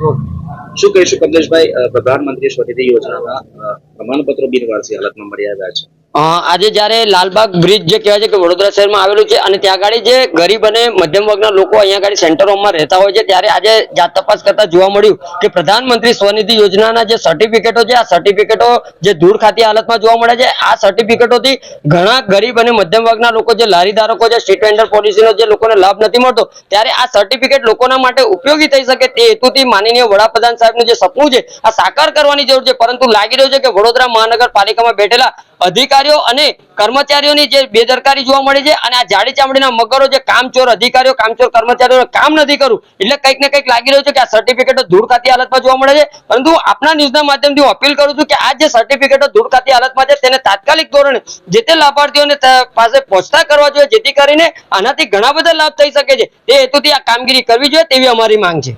શું કહીશું કમલેશભાઈ પ્રધાનમંત્રી સ્વનિધિ યોજનાના પ્રમાણપત્રો બિનવારસી હાલતમાં મળી આવ્યા છે. આજે જ્યારે લાલબાગ બ્રિજ જે કહેવાય છે કે વડોદરા શહેરમાં આવેલું છે અને ત્યાં આગળ જે ગરીબ અને મધ્યમ વર્ગના લોકો અહીંયા આગળ સેન્ટરોમાં રહેતા હોય છે, ત્યારે આજે જાત તપાસ કરતા જોવા મળ્યું કે પ્રધાનમંત્રી સ્વનિધિ યોજનાના જે સર્ટિફિકેટો છે, આ સર્ટિફિકેટો જે ધૂળ ખાતી હાલતમાં જોવા મળે છે, આ સર્ટિફિકેટોથી ઘણા ગરીબ અને મધ્યમ વર્ગના લોકો જે લારી ધારકો છે સ્ટ્રીટ વેન્ડર પોલિસીનો જે લોકોને લાભ નથી મળતો, ત્યારે આ સર્ટિફિકેટ લોકોના માટે ઉપયોગી થઈ શકે તે હેતુથી માનનીય વડાપ્રધાન સાહેબનું જે સપનું છે, આ સાકાર કરવાની જરૂર છે, પરંતુ લાગી રહ્યું છે કે વડોદરા મહાનગરપાલિકામાં બેઠેલા અધિકારીઓ અને કર્મચારીઓની જે બેદરકારી જોવા મળે છે અને આ જાડી ચામડીના મગરો જે કામચોર અધિકારીઓ, કામચોર કર્મચારીઓ કામ નથી કરવું એટલે કંઈક ને કંઈક લાગી રહ્યું છે કે આ સર્ટિફિકેટો ધૂળ ખાતી હાલતમાં જોવા મળે છે. પરંતુ આપના ન્યૂઝના માધ્યમથી હું અપીલ કરું છું કે આ જે સર્ટિફિકેટો ધૂળ ખાતી હાલતમાં છે તેને તાત્કાલિક ધોરણે જે તે લાભાર્થીઓને પાસે પહોંચતા કરવા જોઈએ, જેથી કરીને આનાથી ઘણા બધા લાભ થઈ શકે છે. તે હેતુથી આ કામગીરી કરવી જોઈએ તેવી અમારી માંગ છે.